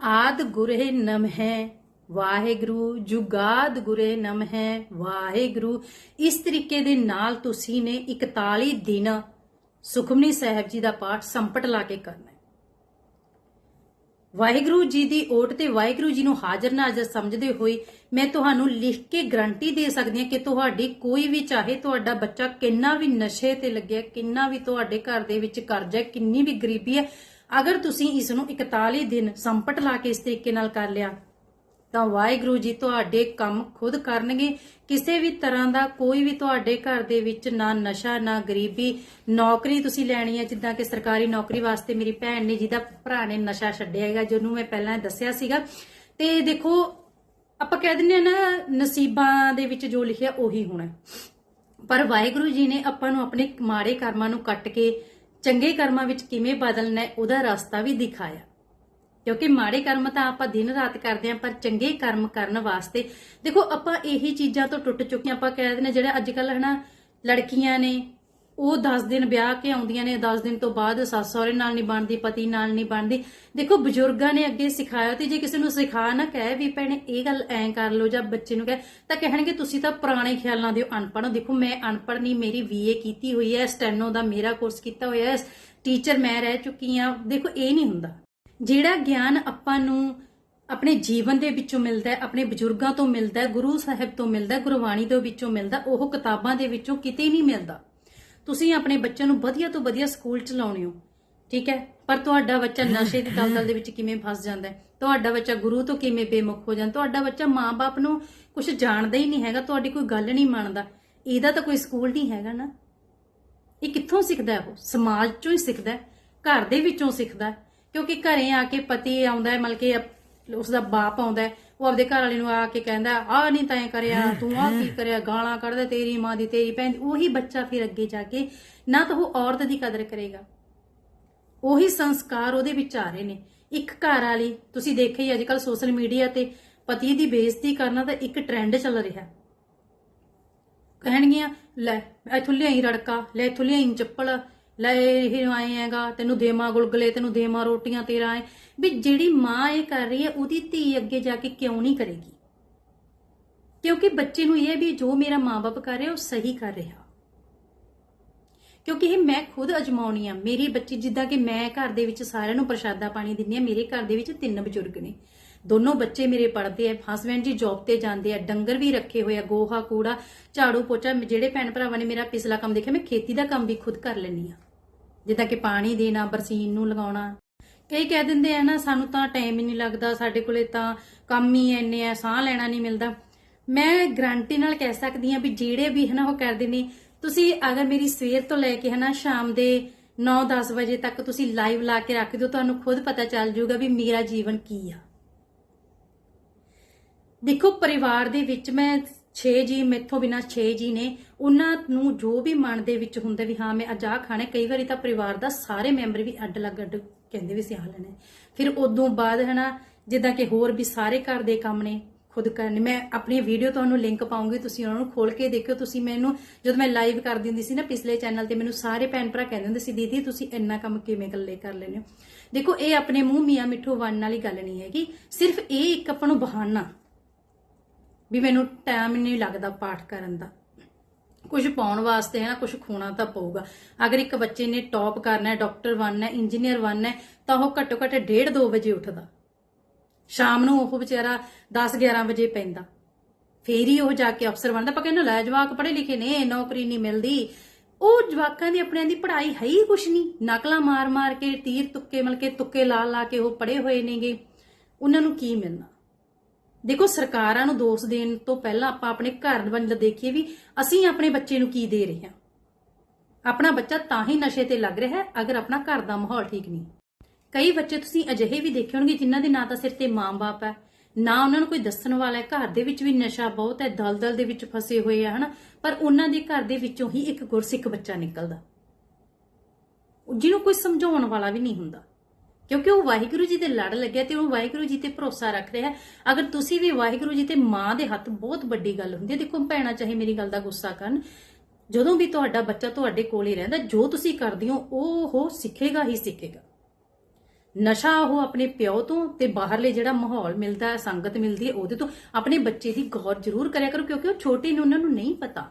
ਆਦ ਗੁਰੇ ਨਮਹਿ ਵਾਹਿਗੁਰੂ ਜੁਗਾਦ ਗੁਰੇ ਨਮਹਿ ਵਾਹਿਗੁਰੂ। ਇਸ ਤਰੀਕੇ ਦੇ ਨਾਲ ਤੁਸੀਂ ਨੇ 41 ਦਿਨ ਸੁਖਮਨੀ ਸਾਹਿਬ ਜੀ ਦਾ ਪਾਠ ਸੰਪਟ ਲਾ ਕੇ ਕਰਨਾ ਹੈ। ਵਾਹਿਗੁਰੂ ਜੀ ਦੀ ਓਟ ਤੇ ਵਾਹਿਗੁਰੂ ਜੀ ਨੂੰ ਹਾਜ਼ਰ ਨਾਜ਼ਰ ਸਮਝਦੇ ਹੋਏ ਮੈਂ ਤੁਹਾਨੂੰ ਲਿਖ ਕੇ ਗਰੰਟੀ ਦੇ ਸਕਦੀ ਹਾਂ ਕਿ ਤੁਹਾਡੀ ਕੋਈ ਵੀ, ਚਾਹੇ ਤੁਹਾਡਾ ਬੱਚਾ ਕਿੰਨਾ ਵੀ ਨਸ਼ੇ ਤੇ ਲੱਗਿਆ, ਕਿੰਨਾ ਵੀ ਤੁਹਾਡੇ ਘਰ ਦੇ ਵਿੱਚ ਕਰਜ਼ਾ ਕਿੰਨੀ ਵੀ ਗਰੀਬੀ ਹੈ, ਅਗਰ ਤੁਸੀਂ ਇਸ ਨੂੰ 41 ਦਿਨ ਸੰਪਟ ਲਾ ਕੇ ਇਸ ਤਰੀਕੇ ਨਾਲ ਕਰ ਲਿਆ ਤਾਂ ਵਾਹਿਗੁਰੂ ਜੀ ਤੁਹਾਡੇ ਕੰਮ ਖੁਦ ਕਰਨਗੇ। ਕਿਸੇ ਵੀ ਤਰ੍ਹਾਂ ਦਾ ਕੋਈ ਵੀ ਤੁਹਾਡੇ ਘਰ ਦੇ ਵਿੱਚ ਨਾ ਨਸ਼ਾ, ਨਾ ਗਰੀਬੀ ਨੌਕਰੀ ਤੁਸੀਂ ਲੈਣੀ ਹੈ। ਜਿੱਦਾਂ ਕਿ ਸਰਕਾਰੀ ਨੌਕਰੀ ਵਾਸਤੇ ਮੇਰੀ ਭੈਣ ਨੇ ਜਿਹਦਾ ਭਰਾ ਨੇ ਨਸ਼ਾ ਛੱਡਿਆ ਹੈਗਾ ਜਿਹਨੂੰ ਮੈਂ ਪਹਿਲਾਂ ਦੱਸਿਆ ਸੀਗਾ। ਤੇ ਦੇਖੋ, ਆਪਾਂ ਕਹਿ ਦਿੰਦੇ ਆ ਨਾ, ਨਸੀਬਾਂ ਦੇ ਵਿੱਚ ਜੋ ਲਿਖਿਆ ਉਹੀ ਹੋਣਾ। ਪਰ ਵਾਹਿਗੁਰੂ ਜੀ ਨੇ ਆਪਾਂ ਨੂੰ ਆਪਣੇ ਮਾੜੇ ਕਰਮਾਂ ਨੂੰ ਕੱਟ ਕੇ ਚੰਗੇ ਕਰਮਾਂ ਵਿੱਚ ਕਿਵੇਂ ਬਦਲਣਾ ਉਹਦਾ ਰਸਤਾ ਵੀ ਦਿਖਾਇਆ। ਕਿਉਂਕਿ ਮਾੜੇ ਕਰਮ ਤਾਂ ਆਪਾਂ ਦਿਨ ਰਾਤ ਕਰਦੇ ਆਂ ਪਰ ਚੰਗੇ ਕਰਮ ਕਰਨ ਵਾਸਤੇ। ਦੇਖੋ, ਆਪਾਂ ਇਹੀ ਚੀਜ਼ਾਂ ਤੋਂ ਟੁੱਟ ਚੁੱਕੇ ਚੁੱਕੀਆਂ ਆਪਾਂ ਕਹਿ ਦਿੰਦੇ ਜਿਹੜਾ ਅੱਜ ਕੱਲ ਹਨਾ, ਲੜਕੀਆਂ ਨੇ, ਉਹ 10 ਦਿਨ ਵਿਆਹ ਕੇ ਆਉਂਦੀਆਂ ਨੇ 10 ਦਿਨ ਤੋਂ ਬਾਅਦ ਸੱਸ ਸਹੁਰੇ ਨਾਲ ਨਹੀਂ ਬਣਦੀ, ਪਤੀ ਨਾਲ ਨਹੀਂ ਬਣਦੀ। ਦੇਖੋ, ਬਜ਼ੁਰਗਾਂ ਨੇ ਅੱਗੇ ਸਿਖਾਇਆ ਤੇ ਜੇ ਕਿਸੇ ਨੂੰ ਸਿਖਾ ਨਾ ਕਹੇ ਵੀ ਭੈਣੇ, ਇਹ ਗੱਲ ਐਂ ਕਰ ਲਓ ਜਾਂ ਬੱਚੇ ਨੂੰ ਕਹੇ, ਤਾਂ ਕਹਿਣਗੇ ਤੁਸੀਂ ਤਾਂ ਪੁਰਾਣੇ ਖਿਆਲਾਂ ਦੇ ਅਨਪੜ੍ਹ ਹੋ। ਦੇਖੋ, ਮੈਂ ਅਨਪੜ੍ਹ ਨਹੀਂ, ਮੇਰੀ ਬੀਏ ਕੀਤੀ ਹੋਈ ਹੈ ਸਟੈਨੋ ਦਾ ਮੇਰਾ ਕੋਰਸ ਕੀਤਾ ਹੋਇਆ ਹੈ ਟੀਚਰ ਮੈਂ ਰਹਿ ਚੁੱਕੀ ਆ ਦੇਖੋ, ਇਹ ਨਹੀਂ ਹੁੰਦਾ। ਜਿਹੜਾ ਗਿਆਨ ਆਪਾਂ ਨੂੰ ਆਪਣੇ ਜੀਵਨ ਦੇ ਵਿੱਚੋਂ ਮਿਲਦਾ ਹੈ, ਆਪਣੇ ਬਜ਼ੁਰਗਾਂ ਤੋਂ ਮਿਲਦਾ ਹੈ, ਗੁਰੂ ਸਾਹਿਬ ਤੋਂ ਮਿਲਦਾ ਹੈ, ਗੁਰਬਾਣੀ ਦੇ ਵਿੱਚੋਂ ਮਿਲਦਾ ਉਹ ਕਿਤਾਬਾਂ ਦੇ ਵਿੱਚੋਂ ਕਿਤੇ ਨਹੀਂ ਮਿਲਦਾ। ਤੁਸੀਂ ਆਪਣੇ ਬੱਚਿਆਂ ਨੂੰ ਵਧੀਆ ਤੋਂ ਵਧੀਆ ਸਕੂਲ ਚ ਲਾਉਣੇ ਹੋ, ਠੀਕ ਹੈ? ਪਰ ਤੁਹਾਡਾ ਬੱਚਾ ਨਸ਼ੇ ਦੀ ਦਲਦਲ ਦੇ ਵਿੱਚ ਕਿਵੇਂ ਫਸ ਜਾਂਦਾ ਹੈ? ਤੁਹਾਡਾ ਬੱਚਾ ਗੁਰੂ ਤੋਂ ਕਿਵੇਂ ਬੇਮੁਖ ਹੋ ਜਾਂਦਾ? ਤੁਹਾਡਾ ਬੱਚਾ ਮਾਂ-ਬਾਪ ਨੂੰ ਕੁਝ ਜਾਣਦਾ ਹੀ ਨਹੀਂ ਹੈਗਾ, ਤੁਹਾਡੀ ਕੋਈ ਗੱਲ ਨਹੀਂ ਮੰਨਦਾ। ਇਹਦਾ ਤਾਂ ਕੋਈ ਸਕੂਲ ਨਹੀਂ ਹੈਗਾ ਨਾ। ਇਹ ਕਿੱਥੋਂ ਸਿੱਖਦਾ ਉਹ? ਸਮਾਜ ਚੋਂ ਹੀ ਸਿੱਖਦਾ ਘਰ ਦੇ ਵਿੱਚੋਂ ਸਿੱਖਦਾ ਕਿਉਂਕਿ ਘਰੇ ਆ ਕੇ ਪਤੀ ਆਉਂਦਾ ਹੈ, ਮਤਲਬ ਕਿ ਉਸ ਦਾ ਬਾਪ ਆਉਂਦਾ ਹੈ, ਉਹ ਆਪਦੇ ਘਰ ਵਾਲੇ ਨੂੰ ਆ ਕੇ ਕਹਿੰਦਾ ਆ ਨਹੀਂ ਤੈਂ ਕਰਿਆ, ਤੂੰ ਆ ਕੀ ਕਰਿਆ, ਗਾਲਾਂ ਕੱਢਦਾ, ਤੇਰੀ ਮਾਂ ਦੀ ਤੇਰੀ ਭੈਣ ਦੀ। ਉਹੀ ਬੱਚਾ ਫਿਰ ਅੱਗੇ ਜਾ ਕੇ ਨਾ ਤਾਂ ਉਹ ਔਰਤ ਦੀ ਕਦਰ ਕਰੇਗਾ। ਉਹੀ ਸੰਸਕਾਰ ਉਹਦੇ ਵਿੱਚ ਆ ਰਹੇ ਨੇ। ਇੱਕ ਘਰ ਵਾਲੀ, ਤੁਸੀਂ ਦੇਖਿਆ ਹੀ ਅੱਜ ਕੱਲ ਸੋਸ਼ਲ ਮੀਡੀਆ ਤੇ ਪਤੀ ਦੀ ਬੇਇੱਜ਼ਤੀ ਕਰਨਾ ਤਾਂ ਇੱਕ ਟ੍ਰੈਂਡ ਚੱਲ ਰਿਹਾ। ਕਹਿਣਗੀਆਂ, ਲੈ ਇੱਥੋਂ ਲਿਆਈ ਰੜਕਾ, ਲੈ, ਇੱਥੋਂ ਲਿਆਈ ਚੱਪਲ ਲੈ ਇਹ ਆਏ ਹੈਗਾ, ਤੈਨੂੰ ਦੇਵਾਂ ਗੁਲਗਲੇ, ਤੈਨੂੰ ਦੇਵਾਂ ਰੋਟੀਆਂ ਤੇਰਾ ਐ। ਵੀ ਜਿਹੜੀ ਮਾਂ ਇਹ ਕਰ ਰਹੀ ਹੈ, ਉਹਦੀ ਧੀ ਅੱਗੇ ਜਾ ਕੇ ਕਿਉਂ ਨਹੀਂ ਕਰੇਗੀ? ਕਿਉਂਕਿ ਬੱਚੇ ਨੂੰ ਇਹ ਹੈ ਵੀ ਜੋ ਮੇਰਾ ਮਾਂ-ਬਾਪ ਕਰ ਰਿਹਾ, ਉਹ ਸਹੀ ਕਰ ਰਿਹਾ। ਕਿਉਂਕਿ ਇਹ ਮੈਂ ਖੁਦ ਅਜਮਾਉਣੀ ਆ। ਮੇਰੀ ਬੱਚੀ, ਜਿੱਦਾਂ ਕਿ ਮੈਂ ਘਰ ਦੇ ਵਿੱਚ ਸਾਰਿਆਂ ਨੂੰ ਪ੍ਰਸ਼ਾਦਾ ਪਾਣੀ ਦਿੰਦੀ ਆ ਮੇਰੇ ਘਰ ਦੇ ਵਿੱਚ ਤਿੰਨ ਬਜ਼ੁਰਗ ਨੇ। ਦੋਨੋਂ ਬੱਚੇ ਮੇਰੇ ਪੜ੍ਹਦੇ ਆ ਹਸਬੈਂਡ ਜੀ ਜੌਬ ਤੇ ਜਾਂਦੇ ਆ, ਡੰਗਰ ਵੀ ਰੱਖੇ ਹੋਏ ਆ, ਗੋਹਾ, ਕੂੜਾ, ਝਾੜੂ ਪੋਚਾ, ਜਿਹੜੇ ਭੈਣ ਭਰਾਵਾਂ ਨੇ ਮੇਰਾ ਪਿਛਲਾ ਕੰਮ ਦੇਖਿਆ, ਮੈਂ ਖੇਤੀ ਦਾ ਕੰਮ ਵੀ ਖੁਦ ਕਰ ਲੈਂਦੀ ਆ ਜਿੱਦਾਂ ਕਿ ਪਾਣੀ ਦੇਣਾ, ਬਰਸੀਨ ਨੂੰ ਲਗਾਉਣਾ। ਕਈ ਕਹਿ ਦਿੰਦੇ ਆ ਨਾ, ਸਾਨੂੰ ਤਾਂ ਟਾਈਮ ਹੀ ਨਹੀਂ ਲੱਗਦਾ, ਸਾਡੇ ਕੋਲੇ ਤਾਂ ਕੰਮ ਹੀ ਇੰਨੇ ਆ, ਸਾਹ ਲੈਣਾ ਨਹੀਂ ਮਿਲਦਾ। ਮੈਂ ਗਰੰਟੀ ਨਾਲ ਕਹਿ ਸਕਦੀ ਆ ਵੀ ਜਿਹੜੇ ਵੀ ਹਨਾ ਉਹ ਕਰਦੇ ਨੇ, ਤੁਸੀਂ ਅਗਰ ਮੇਰੀ ਸਵੇਰ ਤੋਂ ਲੈ ਕੇ ਹਨਾ ਸ਼ਾਮ ਦੇ 9-10 ਵਜੇ ਤੱਕ ਤੁਸੀਂ ਲਾਈਵ ਲਾ ਕੇ ਰੱਖ ਦਿਓ, ਤੁਹਾਨੂੰ ਖੁਦ ਪਤਾ ਚੱਲ ਜਾਊਗਾ ਵੀ ਮੇਰਾ ਜੀਵਨ ਕੀ ਆ। ਦੇਖੋ, ਪਰਿਵਾਰ ਦੇ ਵਿੱਚ ਮੈਂ 6 ਜੀ ਮੈਥੋਂ ਬਿਨਾ 6 ਜੀ ਨੇ ਉਹਨਾਂ ਨੂੰ ਜੋ ਵੀ ਮਨ ਦੇ ਵਿੱਚ ਹੁੰਦਾ ਵੀ ਹਾਂ ਮੈਂ ਅੱਜ ਆਹ ਖਾਣਾ ਕਈ ਵਾਰੀ ਤਾਂ ਪਰਿਵਾਰ ਦਾ ਸਾਰੇ ਮੈਂਬਰ ਵੀ ਅੱਡ ਲੱਗ ਅੱਡ ਕਹਿੰਦੇ ਵੀ ਸਿਆ ਲੈਣਾ ਫਿਰ ਉਦੋਂ ਬਾਅਦ ਹਨਾ, ਜਿੱਦਾਂ ਕਿ ਹੋਰ ਵੀ ਸਾਰੇ ਘਰ ਦੇ ਕੰਮ ਨੇ, ਖੁਦ ਕਰਨੇ ਮੈਂ ਆਪਣੀ ਵੀਡੀਓ ਤੁਹਾਨੂੰ ਲਿੰਕ ਪਾਉਂਗੀ, ਤੁਸੀਂ ਉਹਨਾਂ ਨੂੰ ਖੋਲ ਕੇ ਦੇਖਿਓ। ਤੁਸੀਂ ਮੈਨੂੰ, ਜਦੋਂ ਮੈਂ ਲਾਈਵ ਕਰਦੀ ਹੁੰਦੀ ਸੀ ਨਾ ਪਿਛਲੇ ਚੈਨਲ ਤੇ, ਮੈਨੂੰ ਸਾਰੇ ਭੈਣ ਭਰਾ ਕਹਿੰਦੇ ਹੁੰਦੇ ਸੀ, ਦੀਦੀ, ਤੁਸੀਂ ਇੰਨਾ ਕੰਮ ਕਿਵੇਂ ਇਕੱਲੇ ਕਰ ਲੈਂਦੇ ਹੋ? ਦੇਖੋ, ਇਹ ਆਪਣੇ ਮੂੰਹ ਮੀਆਂ ਮਿੱਠੂ ਵੰਨ ਵਾਲੀ ਗੱਲ ਨਹੀਂ ਹੈਗੀ। ਸਿਰਫ ਇਹ ਇੱਕ ਆਪਾਂ ਨੂੰ ਬਹਾਨਾ ਵੀ ਮੈਨੂੰ ਟਾਈਮ ਨਹੀਂ ਲੱਗਦਾ ਪਾਠ ਕਰਨ ਦਾ। ਕੁਝ ਪਾਉਣ ਵਾਸਤੇ ਹੈ ਨਾ ਕੁਝ ਖੋਣਾ ਤਾਂ ਪਊਗਾ। ਅਗਰ ਇੱਕ ਬੱਚੇ ਨੇ ਟੌਪ ਕਰਨਾ ਹੈ ਡਾਕਟਰ ਬਣਨਾ ਹੈ ਇੰਜੀਨੀਅਰ ਬਣਨਾ ਹੈ, ਤਾਂ ਉਹ ਘੱਟੋ ਘੱਟ 1.5 2 ਵਜੇ ਉੱਠਦਾ। ਸ਼ਾਮ ਨੂੰ ਉਹ ਵਿਚਾਰਾ 10 11 ਵਜੇ ਪੈਂਦਾ। ਫੇਰ ਹੀ ਉਹ ਜਾ ਕੇ ਅਫਸਰ ਬਣਦਾ। ਪਰ ਕਹਿੰਦਾ ਲੈ ਜਵਾਕ ਪੜ੍ਹੇ ਲਿਖੇ ਨੇ, ਨੌਕਰੀ ਨਹੀਂ ਮਿਲਦੀ। ਉਹ ਜਵਾਕਾਂ ਦੀ ਆਪਣਿਆਂ ਦੀ ਪੜ੍ਹਾਈ ਹੈ ਹੀ ਕੁਛ ਨਹੀਂ ਨਕਲਾਂ ਮਾਰ ਮਾਰ ਕੇ ਤੀਰ ਤੁੱਕੇ ਮਲ ਕੇ ਤੁੱਕੇ ਲਾ ਲਾ ਕੇ ਉਹ ਪੜ੍ਹੇ ਹੋਏ ਨੇਗੇ। ਉਹਨਾਂ ਨੂੰ ਕੀ ਮਿਲਣਾ? ਦੇਖੋ, ਸਰਕਾਰਾਂ ਨੂੰ ਦੋਸ਼ ਦੇਣ ਤੋਂ ਪਹਿਲਾਂ ਆਪਾਂ ਆਪਣੇ ਘਰ ਵੱਲ ਦੇਖੀਏ ਵੀ ਅਸੀਂ ਆਪਣੇ ਬੱਚੇ ਨੂੰ ਕੀ ਦੇ ਰਹੇ ਹਾਂ। ਆਪਣਾ ਬੱਚਾ ਤਾਂ ਹੀ ਨਸ਼ੇ ਤੇ ਲੱਗ ਰਿਹਾ ਹੈ ਅਗਰ ਆਪਣਾ ਘਰ ਦਾ ਮਾਹੌਲ ਠੀਕ ਨਹੀਂ। ਕਈ ਬੱਚੇ ਤੁਸੀਂ ਅਜਿਹੇ ਵੀ ਦੇਖੇ ਹੋਣਗੇ ਜਿਨ੍ਹਾਂ ਦੇ ਨਾਂ ਤਾਂ ਸਿਰ ਤੇ ਮਾਂ-ਬਾਪ ਹੈ, ਨਾ ਉਹਨਾਂ ਨੂੰ ਕੋਈ ਦੱਸਣ ਵਾਲਾ ਹੈ। ਘਰ ਦੇ ਵਿੱਚ ਵੀ ਨਸ਼ਾ ਬਹੁਤ ਹੈ, ਦਲਦਲ ਦੇ ਵਿੱਚ ਫਸੇ ਹੋਏ ਆ, ਹਨਾ? ਪਰ ਉਹਨਾਂ ਦੇ ਘਰ ਦੇ ਵਿੱਚੋਂ ਹੀ ਇੱਕ ਗੁਰਸਿੱਖ ਬੱਚਾ ਨਿਕਲਦਾ। ਜਿਹਨੂੰ ਕੋਈ ਸਮਝਾਉਣ ਵਾਲਾ ਵੀ ਨਹੀਂ ਹੁੰਦਾ। ਕਿਉਂਕਿ ਉਹ ਵਾਹਿਗੁਰੂ ਜੀ ਦੇ ਲੜ ਲੱਗਿਆ ਤੇ ਉਹ ਵਾਹਿਗੁਰੂ ਜੀ ਤੇ ਭਰੋਸਾ ਰੱਖ ਰਿਹਾ ਅਗਰ ਤੁਸੀਂ ਵੀ ਵਾਹਿਗੁਰੂ ਜੀ ਤੇ ਮਾਂ ਦੇ ਹੱਥ ਬਹੁਤ ਵੱਡੀ ਗੱਲ ਹੁੰਦੀ ਹੈ, ਦੇਖੋ ਭੈਣਾ, ਚਾਹੇ ਮੇਰੀ ਗੱਲ ਦਾ ਗੁੱਸਾ ਕਰਨ, ਜਦੋਂ ਵੀ ਤੁਹਾਡਾ ਬੱਚਾ ਤੁਹਾਡੇ ਕੋਲ ਹੀ ਰਹਿੰਦਾ, ਜੋ ਤੁਸੀਂ ਕਰਦੇ ਹੋ ਉਹ ਉਹ ਸਿੱਖੇਗਾ ਹੀ ਸਿੱਖੇਗਾ। ਨਸ਼ਾ ਉਹ ਆਪਣੇ ਪਿਓ ਤੋਂ ਤੇ ਬਾਹਰਲੇ ਜਿਹੜਾ ਮਾਹੌਲ ਮਿਲਦਾ ਹੈ, ਸੰਗਤ ਮਿਲਦੀ ਹੈ, ਉਹਦੇ ਤੋਂ ਆਪਣੇ ਬੱਚੇ ਦੀ ਗੌਰ ਜ਼ਰੂਰ ਕਰਿਆ ਕਰੋ, ਕਿਉਂਕਿ ਉਹ ਛੋਟੇ ਨੇ, ਉਹਨਾਂ ਨੂੰ ਨਹੀਂ ਪਤਾ।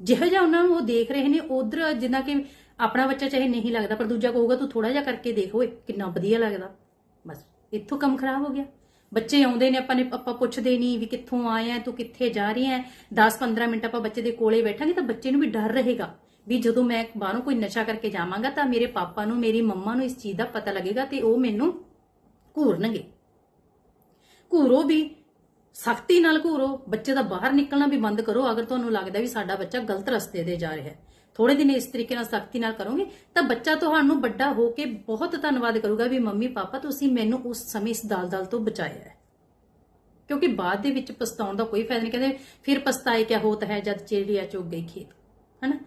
ਜਿਹੋ ਜਿਹਾ ਉਹਨਾਂ ਨੂੰ ਉਹ ਦੇਖ ਰਹੇ ਨੇ, ਉਧਰ ਜਿੱਦਾਂ ਕਿ ਆਪਣਾ ਬੱਚਾ ਚਾਹੇ ਨਹੀਂ ਲੱਗਦਾ, ਪਰ ਦੂਜਾ ਕਹੂਗਾ, ਤੂੰ ਥੋੜਾ ਜਿਹਾ ਕਰਕੇ ਦੇਖ ਓਏ, ਕਿੰਨਾ ਵਧੀਆ ਲੱਗਦਾ। ਬਸ, ਇੱਥੋਂ ਕੰਮ ਖਰਾਬ ਹੋ ਗਿਆ। ਬੱਚੇ ਆਉਂਦੇ ਨੇ, ਆਪਾਂ ਨੇ, ਆਪਾਂ ਪੁੱਛਦੇ ਨਹੀਂ ਵੀ ਕਿੱਥੋਂ ਆਏ ਆ, ਤੂੰ ਕਿੱਥੇ ਜਾ ਰਹੀ ਹੈ 10-15 ਮਿੰਟ ਆਪਾਂ ਬੱਚੇ ਦੇ ਕੋਲੇ ਬੈਠਾਂਗੇ ਤਾਂ ਬੱਚੇ ਨੂੰ ਵੀ ਡਰ ਰਹੇਗਾ ਵੀ ਜਦੋਂ ਮੈਂ ਬਾਹਰੋਂ ਕੋਈ ਨਸ਼ਾ ਕਰਕੇ ਜਾਵਾਂਗਾ ਤਾਂ ਮੇਰੇ ਪਾਪਾ ਨੂੰ, ਮੇਰੀ ਮੰਮਾ ਨੂੰ ਇਸ ਚੀਜ਼ ਦਾ ਪਤਾ ਲੱਗੇਗਾ ਤੇ ਉਹ ਮੈਨੂੰ ਘੂਰਨਗੇ। ਘੂਰੋ ਵੀ ਸਖਤੀ ਨਾਲ ਘੂਰੋ, ਬੱਚੇ ਦਾ ਬਾਹਰ ਨਿਕਲਣਾ ਵੀ ਬੰਦ ਕਰੋ, ਅਗਰ ਤੁਹਾਨੂੰ ਲੱਗਦਾ ਵੀ ਸਾਡਾ ਬੱਚਾ ਗਲਤ ਰਸਤੇ ਤੇ ਜਾ ਰਿਹਾ ਹੈ। ਥੋੜੇ ਦਿਨ ਇਸ ਤਰੀਕੇ ਨਾਲ ਸਖਤੀ ਨਾਲ ਕਰੋਗੇ, ਤਾਂ ਬੱਚਾ ਤੁਹਾਨੂੰ ਵੱਡਾ ਹੋ ਕੇ ਬਹੁਤ ਧੰਨਵਾਦ ਕਰੂਗਾ ਵੀ ਮੰਮੀ, ਪਾਪਾ, ਤੁਸੀਂ ਮੈਨੂੰ ਉਸ ਸਮੇਂ ਇਸ ਦਲਦਲ ਤੋਂ ਬਚਾਇਆ ਹੈ। ਕਿਉਂਕਿ ਬਾਅਦ ਦੇ ਵਿੱਚ ਪਛਤਾਉਣ ਦਾ ਕੋਈ ਫਾਇਦਾ ਨਹੀਂ, ਕਹਿੰਦੇ ਫਿਰ ਪਛਤਾਏ ਕਿਆ ਹੋਤ ਹੈ ਜਦ ਚਿੜੀਆ ਚੁੱਗ ਗਈ ਖੇਤ, ਹਨਾ?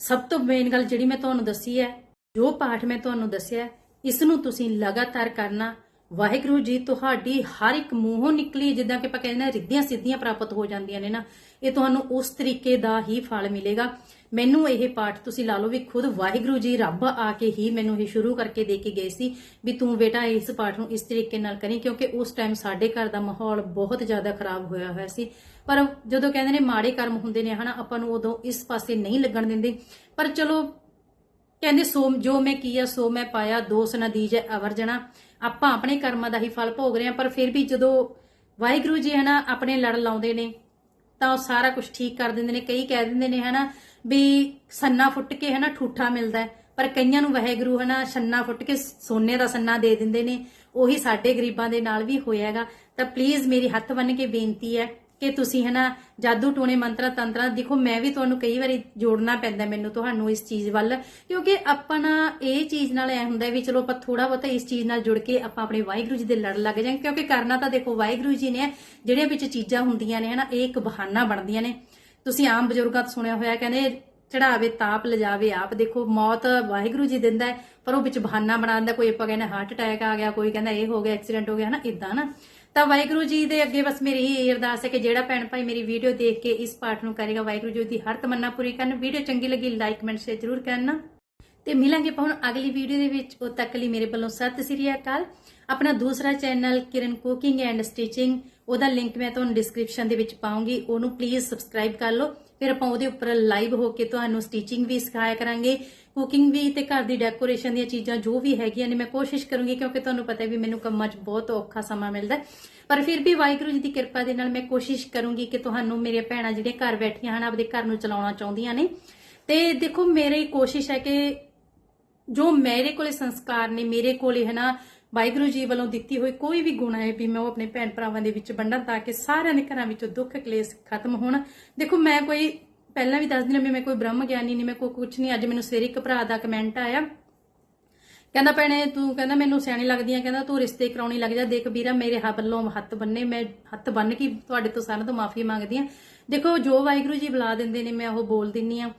ਸਭ ਤੋਂ ਮੇਨ ਗੱਲ ਜਿਹੜੀ ਮੈਂ ਤੁਹਾਨੂੰ ਦੱਸੀ ਹੈ, ਜੋ ਪਾਠ ਮੈਂ ਤੁਹਾਨੂੰ ਦੱਸਿਆ ਇਸ ਨੂੰ ਤੁਸੀਂ ਲਗਾਤਾਰ ਕਰਨਾ ਵਾਹਿਗੁਰੂ ਜੀ, ਤੁਹਾਡੀ ਹਰ ਇੱਕ ਮੂੰਹੋਂ ਨਿਕਲੀ, ਜਿੱਦਾਂ ਕਿ ਆਪਾਂ ਕਹਿੰਦੇ ਨੇ ਰਿੱਧੀਆਂ ਸਿੱਧੀਆਂ ਪ੍ਰਾਪਤ ਹੋ ਜਾਂਦੀਆਂ ਨੇ ਨਾ, ਇਹ ਤੁਹਾਨੂੰ ਉਸ ਤਰੀਕੇ ਦਾ ਹੀ ਫਲ ਮਿਲੇਗਾ। ਮੈਨੂੰ ਇਹ ਪਾਠ ਤੁਸੀਂ ਲਾ ਲਓ ਵੀ ਖੁਦ ਵਾਹਿਗੁਰੂ ਜੀ, ਰੱਬ ਆ ਕੇ ਹੀ ਮੈਨੂੰ ਇਹ ਸ਼ੁਰੂ ਕਰਕੇ ਦੇ ਕੇ ਗਏ ਸੀ ਵੀ ਤੂੰ ਬੇਟਾ ਇਸ ਪਾਠ ਨੂੰ ਇਸ ਤਰੀਕੇ ਨਾਲ ਕਰੀ, ਕਿਉਂਕਿ ਉਸ ਟਾਈਮ ਸਾਡੇ ਘਰ ਦਾ ਮਾਹੌਲ ਬਹੁਤ ਜ਼ਿਆਦਾ ਖਰਾਬ ਹੋਇਆ ਹੋਇਆ ਸੀ। ਪਰ ਜਦੋਂ ਕਹਿੰਦੇ ਨੇ ਮਾੜੇ ਕਰਮ ਹੁੰਦੇ ਨੇ, ਹਨਾ, ਆਪਾਂ ਨੂੰ ਉਦੋਂ ਇਸ ਪਾਸੇ ਨਹੀਂ ਲੱਗਣ ਦਿੰਦੇ। ਪਰ ਚਲੋ, ਕਹਿੰਦੇ ਸੋ ਜੋ ਮੈਂ ਕੀਆ, ਸੋ ਮੈਂ ਪਾਇਆ ਦੋਸ ਨਾ ਦੀਜੈ ਅਵਰ ਜਣਾ। ਆਪਾਂ ਆਪਣੇ ਕਰਮਾਂ ਦਾ ਹੀ ਫਲ ਭੋਗ ਰਹੇ ਹਾਂ, ਪਰ ਫਿਰ ਵੀ ਜਦੋਂ ਵਾਹਿਗੁਰੂ ਜੀ ਹਨਾ ਆਪਣੇ ਲੜ ਲਾਉਂਦੇ ਨੇ, ਤਾਂ ਉਹ ਸਾਰਾ ਕੁਝ ਠੀਕ ਕਰ ਦਿੰਦੇ ਨੇ, ਕਈ ਕਹਿ ਦਿੰਦੇ ਨੇ ਹਨਾ ਵੀ ਸੰਨਾ ਫੁੱਟ ਕੇ ਹਨਾ ਠੂਠਾ ਮਿਲਦਾ ਪਰ ਕਈਆਂ ਨੂੰ ਵਾਹਿਗੁਰੂ ਹਨਾ ਸੰਨਾ ਫੁੱਟ ਕੇ ਸੋਨੇ ਦਾ ਸੰਨਾ ਦੇ ਦਿੰਦੇ ਨੇ, ਉਹੀ ਸਾਡੇ ਗਰੀਬਾਂ ਦੇ ਨਾਲ ਵੀ ਹੋਇਆ ਹੈਗਾ। ਤਾਂ ਪਲੀਜ਼ ਮੇਰੀ ਹੱਥ ਬੰਨ ਕੇ ਬੇਨਤੀ ਹੈ ਕਿ ਤੁਸੀਂ ਹਨਾ ਜਾਦੂ ਟੂਣੇ ਮੰਤਰਾ, ਤੰਤਰਾ, ਦੇਖੋ ਮੈਂ ਵੀ ਤੁਹਾਨੂੰ ਕਈ ਵਾਰੀ ਜੋੜਨਾ ਪੈਂਦਾ ਮੈਨੂੰ ਤੁਹਾਨੂੰ ਇਸ ਚੀਜ਼ ਵੱਲ, ਕਿਉਂਕਿ ਆਪਣਾ ਇਹ ਚੀਜ਼ ਨਾਲ ਐ ਹੁੰਦਾ ਵੀ ਚਲੋ ਆਪਾਂ ਥੋੜਾ ਬਹੁਤਾ ਇਸ ਚੀਜ਼ ਨਾਲ ਜੁੜ ਕੇ ਆਪਾਂ ਆਪਣੇ ਵਾਹਿਗੁਰੂ ਜੀ ਦੇ ਲੜ ਲੱਗ ਜਾਵਾਂਗੇ ਕਿਉਂਕਿ ਕਰਨਾ ਤਾਂ ਦੇਖੋ ਵਾਹਿਗੁਰੂ ਜੀ ਨੇ ਜਿਹੜੇ ਵਿੱਚ ਚੀਜ਼ਾਂ ਹੁੰਦੀਆਂ ਨੇ ਹਨਾ, ਇਹ ਇੱਕ ਬਹਾਨਾ ਬਣਦੀਆਂ ਨੇ। ਤੁਸੀਂ ਆਮ ਬਜ਼ੁਰਗਾਂ ਤੋਂ ਸੁਣਿਆ ਹੋਇਆ ਕਹਿੰਦੇ ਚੜਾਵੇ ਤਾਪ ਲਿਜਾਵੇ ਆਪ, ਦੇਖੋ ਮੌਤ ਵਾਹਿਗੁਰੂ ਜੀ ਦਿੰਦਾ ਪਰ ਉਹ ਵਿੱਚ ਬਹਾਨਾ ਬਣਾ ਦਿੰਦਾ ਕੋਈ ਆਪਾਂ ਕਹਿੰਦਾ ਹਾਰਟ ਅਟੈਕ ਆ ਗਿਆ, ਕੋਈ ਕਹਿੰਦਾ ਇਹ ਹੋ ਗਿਆ ਐਕਸੀਡੈਂਟ ਹੋ ਗਿਆ, ਹਨਾ ਇਦਾਂ ਨਾ। ਤਾਂ ਵਾਹਿਗੁਰੂ ਜੀ ਦੇ ਅੱਗੇ ਬਸ ਮੇਰੀ ਇਹ ਅਰਦਾਸ ਹੈ ਕਿ ਜਿਹੜਾ ਭੈਣ ਭਾਈ ਮੇਰੀ ਵੀਡੀਓ ਦੇਖ ਕੇ ਇਸ ਪਾਠ ਨੂੰ ਕਰੇਗਾ, ਵਾਹਿਗੁਰੂ ਜੀ ਦੀ ਹਰ ਤਮੰਨਾ ਪੂਰੀ ਕਰਨ। ਵੀਡੀਓ ਚੰਗੀ ਲੱਗੀ ਲਾਈਕ ਕਮੈਂਟ ਸ਼ੇਅਰ ਜ਼ਰੂਰ ਕਰਨਾ। ਤੇ ਮਿਲਾਂਗੇ ਆਪਾਂ ਅਗਲੀ ਵੀਡੀਓ ਦੇ ਵਿੱਚ। ਉਦ ਤੱਕ ਲਈ ਮੇਰੇ ਵੱਲੋਂ ਸਤਿ ਸ੍ਰੀ ਅਕਾਲ। ਆਪਣਾ ਦੂਸਰਾ channel Kiran cooking and stitching ਉਹਦਾ ਲਿੰਕ ਮੈਂ ਤੁਹਾਨੂੰ ਡਿਸਕ੍ਰਿਪਸ਼ਨ ਦੇ ਵਿੱਚ ਪਾਉਂਗੀ। ਉਹਨੂੰ ਪਲੀਜ਼ ਸਬਸਕ੍ਰਾਈਬ ਕਰ ਲਓ। ਫਿਰ ਆਪਾਂ ਉਹਦੇ ਉੱਪਰ ਲਾਈਵ ਹੋ ਕੇ ਤੁਹਾਨੂੰ ਸਟਿਚਿੰਗ ਵੀ ਸਿਖਾਇਆ ਕਰਾਂਗੇ ਕੁਕਿੰਗ ਵੀ ਤੇ ਘਰ ਦੀ ਡੈਕੋਰੇਸ਼ਨ ਦੀਆਂ ਚੀਜ਼ਾਂ ਜੋ ਵੀ ਹੈਗੀਆਂ ਨੇ, ਮੈਂ ਕੋਸ਼ਿਸ਼ ਕਰੂੰਗੀ ਕਿਉਂਕਿ ਤੁਹਾਨੂੰ ਪਤਾ ਹੈ ਵੀ ਮੈਨੂੰ ਕੰਮਾਂ 'ਚ ਬਹੁਤ ਔਖਾ ਸਮਾਂ ਮਿਲਦਾ ਪਰ ਫਿਰ ਵੀ ਵਾਹਿਗੁਰੂ ਜੀ ਦੀ ਕਿਰਪਾ ਦੇ ਨਾਲ ਮੈਂ ਕੋਸ਼ਿਸ਼ ਕਰੂੰਗੀ ਕਿ ਤੁਹਾਨੂੰ ਮੇਰੇ ਭੈਣਾਂ ਜਿਹੜੀਆਂ ਘਰ ਬੈਠੀਆਂ ਹਨ, ਆਪਦੇ ਘਰ ਨੂੰ ਚਲਾਉਣਾ ਚਾਹੁੰਦੀਆਂ ਨੇ। ਤੇ ਦੇਖੋ, ਮੇਰੀ ਕੋਸ਼ਿਸ਼ ਹੈ ਕਿ ਜੋ ਮੇਰੇ ਕੋਲੇ ਸੰਸਕਾਰ ਨੇ, ਮੇਰੇ ਕੋਲੇ ਹੈ ਨਾ ਵਾਹਿਗੁਰੂ ਜੀ ਵੱਲੋਂ ਦਿੱਤੀ ਹੋਈ ਕੋਈ ਵੀ ਗੁਣ ਹੈ ਵੀ ਮੈਂ ਉਹ ਆਪਣੇ ਭੈਣ ਭਰਾਵਾਂ ਦੇ ਵਿੱਚ ਵੰਡਾਂ ਤਾਂ ਕਿ ਸਾਰਿਆਂ ਦੇ ਘਰਾਂ ਵਿੱਚੋਂ ਦੁੱਖ ਕਲੇਸ਼ ਖਤਮ ਹੋਣ। ਦੇਖੋ, ਮੈਂ ਕੋਈ ਪਹਿਲਾਂ ਵੀ ਦੱਸ ਦਿੰਦੀ ਵੀ ਮੈਂ ਕੋਈ ਬ੍ਰਹਮ ਗਿਆਨੀ ਨਹੀਂ, ਮੈਂ ਕੋਈ ਕੁਝ ਨਹੀਂ। ਅੱਜ ਮੈਨੂੰ ਸਵੇਰੇ ਇੱਕ ਭਰਾ ਦਾ ਕਮੈਂਟ ਆਇਆ। ਕਹਿੰਦਾ, ਭੈਣੇ, ਤੂੰ ਕਹਿੰਦਾ, ਮੈਨੂੰ ਸਿਆਣੀ ਲੱਗਦੀ ਆ। ਕਹਿੰਦਾ, ਤੂੰ ਰਿਸ਼ਤੇ ਕਰਾਉਣੀ ਲੱਗ ਜਾ। ਦੇਖ ਵੀਰਾ, ਮੇਰੇ ਹੱਥ ਵੱਲੋਂ ਹੱਥ ਬੰਨੇ, ਮੈਂ ਹੱਥ ਬੰਨ ਕੇ ਤੁਹਾਡੇ ਤੋਂ ਸਾਰਿਆਂ ਤੋਂ ਮਾਫੀ ਮੰਗਦੀ ਆ। ਦੇਖੋ, ਜੋ ਵਾਹਿਗੁਰੂ ਜੀ ਬੁਲਾ ਦਿੰਦੇ ਨੇ, ਮੈਂ ਉਹ ਬੋਲ ਦਿੰਨੀ ਆ।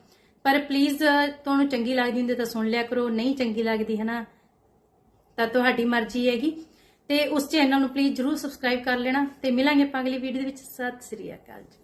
ਪਰ ਪਲੀਜ਼ ਤੁਹਾਨੂੰ ਚੰਗੀ ਲੱਗਦੀ ਹੁੰਦੀ ਤਾਂ ਸੁਣ ਲਿਆ ਕਰੋ। ਨਹੀਂ ਚੰਗੀ ਲੱਗਦੀ ਹੈ ਨਾ ਤਾਂ ਤੁਹਾਡੀ ਮਰਜ਼ੀ ਹੈਗੀ। ਤੇ ਉਸ ਚੈਨਲ ਨੂੰ ਪਲੀਜ਼ ਜਰੂਰ ਸਬਸਕ੍ਰਾਈਬ ਕਰ ਲੈਣਾ ਤੇ ਮਿਲਾਂਗੇ ਆਪਾਂ ਅਗਲੀ ਵੀਡੀਓ ਦੇ ਵਿੱਚ। ਸਤਿ ਸ੍ਰੀ ਅਕਾਲ ਜੀ।